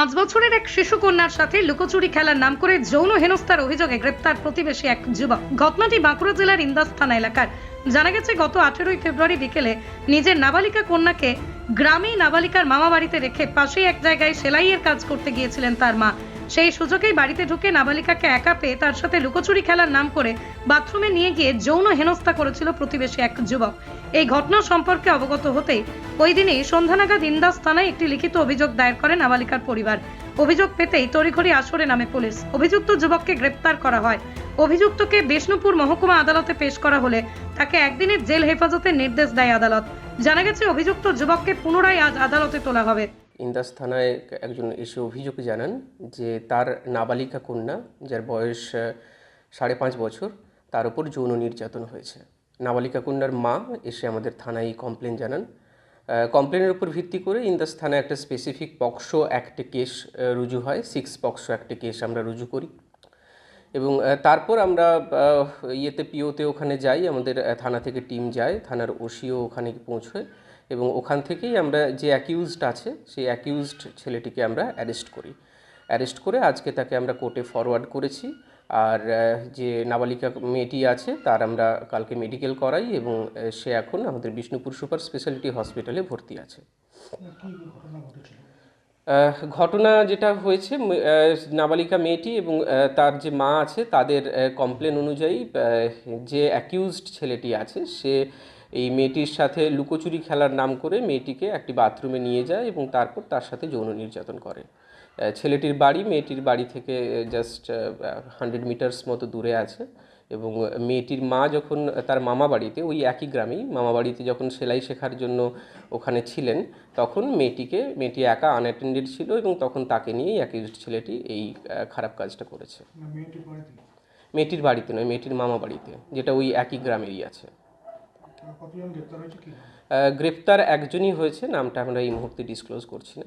পাঁচ বছরের এক শিশু কন্যার সাথে লুকোচুরি খেলার নাম করে যৌন হেনস্থার অভিযোগে গ্রেপ্তার প্রতিবেশী এক যুবক। ঘটনাটি বাঁকুড়া জেলার ইন্দাস থানা এলাকার। জানা গেছে, গত আঠেরোই ফেব্রুয়ারি বিকেলে নিজের নাবালিকা কন্যাকে গ্রামেই নাবালিকার মামা বাড়িতে রেখে পাশেই এক জায়গায় সেলাইয়ের কাজ করতে গিয়েছিলেন তার মা। সেই সুযোগেই বাড়িতে ঢুকে নাবালিকাকে একা পেয়ে তার সাথে লুকোচুরি খেলার নাম করে বাথরুমে নিয়ে গিয়ে যৌন হেনস্থা করেছিল প্রতিবেশী এক যুবক। এই ঘটনা সম্পর্কে অবগত হতেই ওই দিনই সন্ধ্যা নাগাদ ইন্দাস থানায় একটি লিখিত অভিযোগ দায়ের করে নাবালিকার পরিবার। অভিযোগ পেতেই তড়িঘড়ি আসরে নামে পুলিশ। অভিযুক্ত যুবককে গ্রেপ্তার করা হয়। অভিযুক্তকে বিষ্ণুপুর মহকুমা আদালতে পেশ করা হলে তাকে একদিনের জেল হেফাজতের নির্দেশ দেয় আদালত। জানা গেছে, অভিযুক্ত যুবককে পুনরায় আজ আদালতে তোলা হবে। ইন্দাস থানায় একজন এসে অভিযোগ জানান যে তার নাবালিকা কন্যা, যার বয়স সাড়ে পাঁচ বছর, তার উপর যৌন নির্যাতন হয়েছে। নাবালিকা কন্যার মা এসে আমাদের থানায় কমপ্লেন জানান। কমপ্লেনের উপর ভিত্তি করে ইন্দাস থানায় একটা স্পেসিফিক পক্সো অ্যাক্টে কেস রুজু হয় সিক্স পক্সো অ্যাক্টে কেস আমরা রুজু করি। এবং তারপর আমরা ইয়েতে পিওতে ওখানে যাই, আমাদের থানা থেকে টিম যায়, থানার ওসিও ওখানে পৌঁছয় এবং ওখান থেকেই আমরা যে অ্যাকিউজড আছে, সেই অ্যাকিউজড ছেলেটিকে আমরা অ্যারেস্ট করি। অ্যারেস্ট করে আজকে তাকে আমরা কোর্টে ফরওয়ার্ড করেছি। আর যে নাবালিকা মেয়েটি আছে তার আমরা কালকে মেডিকেল করাই এবং সে এখন আমাদের বিষ্ণুপুর সুপার স্পেশালিটি হসপিটালে ভর্তি আছে। ঘটনা যেটা হয়েছে নাবালিকা মেয়েটি এবং তার যে মা আছে তাদের কমপ্লেন অনুযায়ী যে অ্যাকিউজড ছেলেটি আছে সে এই মেয়েটির সাথে লুকোচুরি খেলার নাম করে মেয়েটিকে একটি বাথরুমে নিয়ে যায় এবং তারপর তার সাথে যৌন নির্যাতন করে। ছেলেটির বাড়ি মেয়েটির বাড়ি থেকে জাস্ট হান্ড্রেড মিটার্স মতো দূরে আছে এবং মেয়েটির মা যখন তার মামা বাড়িতে ওই একই গ্রামেই মামা বাড়িতে যখন সেলাই শেখার জন্য ওখানে ছিলেন তখন মেয়েটিকে মেয়েটি একা আনঅ্যাটেন্ডেড ছিল এবং তখন তাকে নিয়েই অ্যাকিউজড ছেলেটি এই খারাপ কাজটা করেছে। মেয়েটির বাড়িতে? নয় মেয়েটির মামা বাড়িতে যেটা ওই একই গ্রামেরই আছে। গ্রেপ্তার একজনই হয়েছে নামটা আমরা এই মুহূর্তে ডিসক্লোজ করছি না।